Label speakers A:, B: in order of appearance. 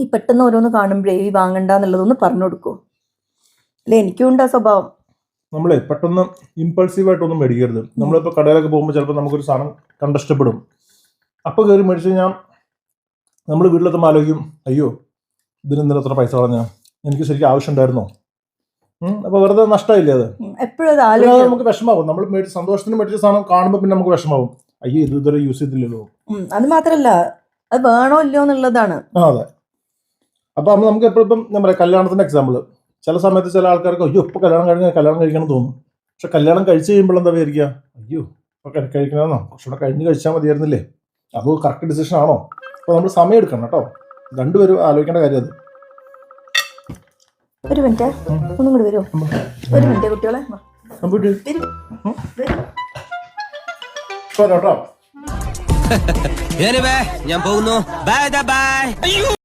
A: ഈ പെട്ടെന്ന് ഓരോന്ന് കാണുമ്പോഴേ ഈ വാങ്ങണ്ട എന്നുള്ളതൊന്ന് പറഞ്ഞു കൊടുക്കൂ. അല്ലെ? എനിക്കും ഉണ്ട് ആ സ്വഭാവം.
B: നമ്മളെ പെട്ടെന്ന് ഇമ്പൾസീവ് ആയിട്ടൊന്നും മേടിക്കരുത്. നമ്മളിപ്പോൾ കടയിലൊക്കെ പോകുമ്പോൾ ചിലപ്പോൾ നമുക്കൊരു സാധനം കണ്ടിഷ്ടപ്പെടും. അപ്പോൾ കയറി മേടിച്ച് കഴിഞ്ഞാൽ നമ്മൾ വീട്ടിലെത്തുമ്പോൾ ആലോചിക്കും അയ്യോ ഇതിന് ഇന്നലെ എത്ര പൈസ കളഞ്ഞാ? എനിക്ക് ശരിക്കും ആവശ്യം ഉണ്ടായിരുന്നോ? അപ്പോൾ വെറുതെ നഷ്ടമായില്ലേ അത്?
A: എപ്പോഴും
B: നമുക്ക് വിഷമാവും. നമ്മൾ മേടിച്ച് സന്തോഷത്തിന് മേടിച്ച സാധനം കാണുമ്പോൾ പിന്നെ നമുക്ക് വിഷമാവും. അയ്യോ ഇത് ഇതുവരെ യൂസ് ചെയ്തില്ലല്ലോ.
A: അത് മാത്രല്ല അത് വേണോ ഇല്ലയോ എന്നുള്ളതാണ്.
B: അതെ. അപ്പോൾ നമ്മൾ നമുക്ക് എപ്പോഴും ഇപ്പം ഞാൻ പറയാം കല്യാണത്തിന്റെ എക്സാമ്പിൾ ചില സമയത്ത് ചില ആൾക്കാർക്ക് അയ്യോ ഇപ്പോൾ കല്യാണം കഴിഞ്ഞാൽ കല്യാണം കഴിക്കണം എന്ന് തോന്നും. പക്ഷെ കല്യാണം കഴിച്ച് കഴിയുമ്പോൾ എന്താ വിചാരിക്കുക? അയ്യോ ഇപ്പോൾ കഴി- കഴിക്കണമെന്നോ കുറച്ചുകൂടെ കഴിഞ്ഞ് കഴിച്ചാൽ മതിയായിരുന്നില്ലേ? അത് കറക്റ്റ് ഡിസിഷൻ ആണോ? അപ്പോൾ നമ്മൾ സമയം എടുക്കണം കേട്ടോ. രണ്ടുപേരും ആലോചിക്കേണ്ട കാര്യം അത്.
A: ഒരു മിനിറ്റ്. ഒന്നും കൂടി വരുമോ ഒരു മിനിറ്റ് കുട്ടികളെ.
B: കേട്ടോ.
C: ഞാൻ പോകുന്നു. Bye bye